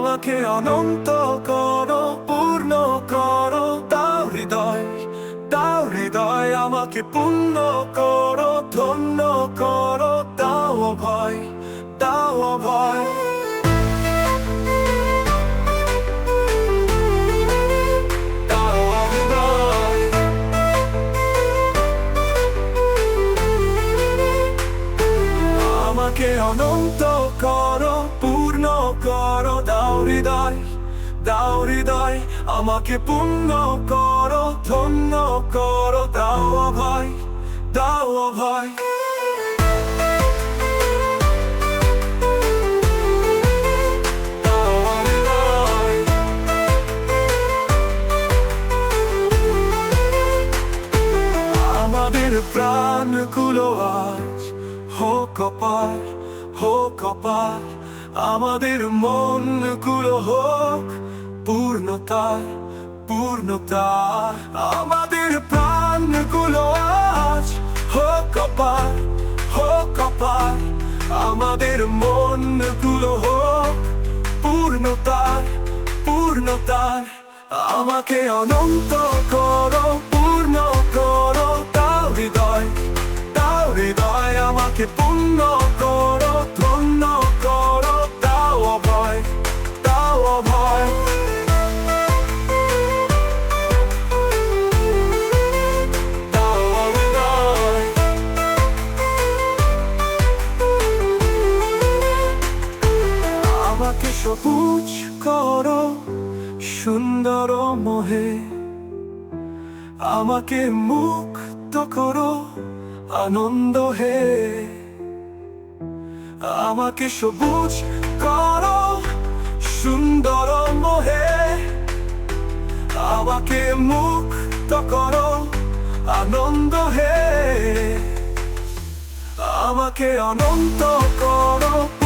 আমাকে অনন্ত করো, পূর্ণ করো। দাও হৃদয় দাও হৃদয়, আমাকে পূর্ণ করো, ধন্য করো। দাও ভয় দাও ভয় আমাকে অনন্ত দাও হৃদয়, আমাকে পূর্ণ করো, ধন্য করো, দাও অভয়, দাও হৃদয় আমাদের প্রাণগুলো আজ, হোক অপার হোক অপার। আমাদের মনগুলো হোক পূর্ণতার পূর্ণতার আমাদের প্রাণগুলো আজ হোক অপার হোক অপার। আমাদের মনগুলো হোক পূর্ণতার পূর্ণতার। আমাকে অনন্ত করো, পূর্ণ করো। তাও হৃদয় তাও হৃদয় আমাকে পূর্ণ করো। সবুজ কর, সুন্দর মোহে। আমাকে মুক্ত করো, আনন্দ হে। আমাকে সবুজ কর, সুন্দর মোহে। আমাকে মুক্ত করো, আনন্দ হে। আমাকে অনন্ত করো।